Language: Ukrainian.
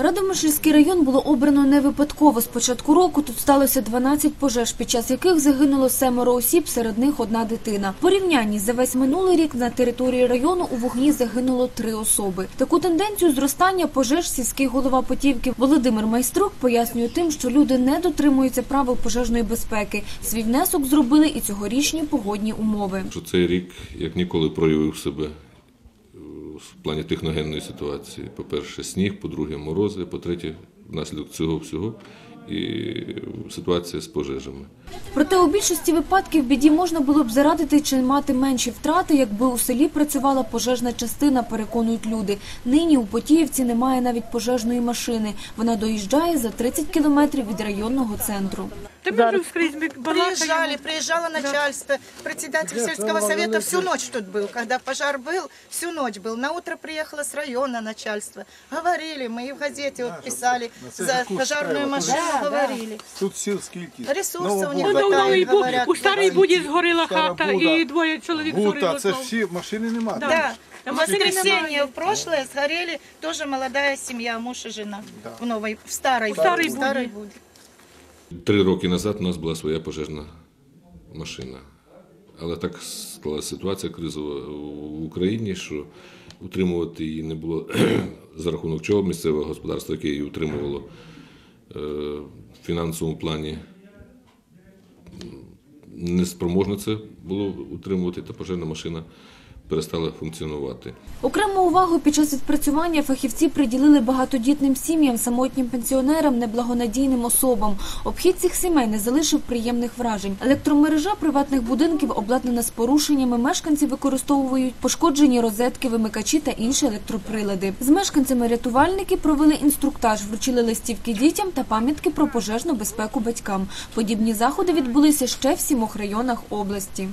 Радомишльський район було обрано не випадково. З початку року тут сталося 12 пожеж, під час яких загинуло семеро осіб, серед них одна дитина. В порівнянні за весь минулий рік на території району у вогні загинуло три особи. Таку тенденцію зростання пожеж сільський голова Потівки Володимир Майструк пояснює тим, що люди не дотримуються правил пожежної безпеки. Свій внесок зробили і цьогорічні погодні умови. цей рік як ніколи проявив себе в плані техногенної ситуації. По-перше, сніг, по-друге, морози, по-третє, внаслідок цього всього і ситуація з пожежами. Проте у більшості випадків біді можна було б зарадити чи мати менші втрати, якби у селі працювала пожежна частина, переконують люди. Нині у Потіївці немає навіть пожежної машини. Вона доїжджає за 30 кілометрів від районного центру. Та ми вже скрізь ми балакаємо. Приезжали, приезжало начальство, председатель сельского совета всю ночь тут был. Когда пожар был, всю ночь был. На утро приехало с района начальство. Говорили, мы и в газете вот писали, за пожарную машину говорили. Тут сил скільки? Ресурси у них Ну, хватає, ну, новий бу- говорять. у старій буді згоріла Стара хата Буда. і двоє чоловік Гута, згоріло. це ж знову. всі машини немає. Да. В воскресенье немає. в прошлое сгорели тоже молодая семья, муж и жена. В новой, в старой, В старой в старой Буде. Буде. Три роки назад у нас була своя пожежна машина. Але так склалася ситуація кризова в Україні, що утримувати її не було за рахунок чого місцеве господарство, яке її утримувало е, в фінансовому плані. м, Неспроможне це було утримувати, та пожежна машина перестала функціонувати. Окрему увагу під час відпрацювання фахівці приділили багатодітним сім'ям, самотнім пенсіонерам, неблагонадійним особам. Обхід цих сімей не залишив приємних вражень. Електромережа приватних будинків обладнана з порушеннями. Мешканці використовують пошкоджені розетки, вимикачі та інші електроприлади. З мешканцями рятувальники провели інструктаж, вручили листівки дітям та пам'ятки про пожежну безпеку батькам. Подібні заходи відбулися ще в сімох районах області.